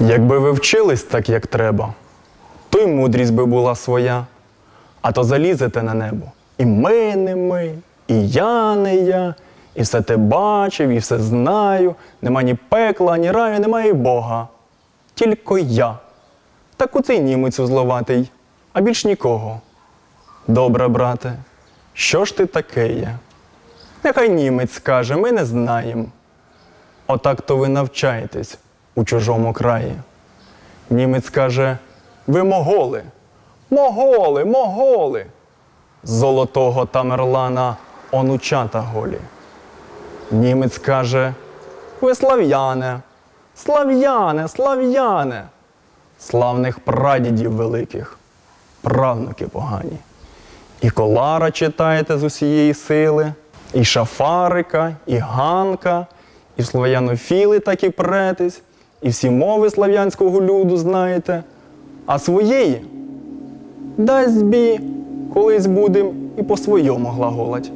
Якби ви вчились так, як треба, то й мудрість би була своя, а то залізете на небо. І ми не ми, і я не я, і все те бачив, і все знаю. Нема ні пекла, ні раю, немає Бога. Тільки я. Так у цей німець узловатий, а більш нікого. Добре, брате, що ж ти таке є? Нехай німець скаже, ми не знаємо. Отак то ви навчаєтесь у чужому краї. Німець каже: ви моголи, моголи, моголи. Золотого Тамерлана онучата голі. Німець каже: ви слав'яне, слав'яне, слав'яне, славних прадідів великих, правнуки погані. І колара читаєте з усієї сили, і шафарика, і ганка, і слов'янофіли так і претесь, і всі мови слав'янського люду знаєте, а своєї дасть бі, колись будем і по-своєму глаголать.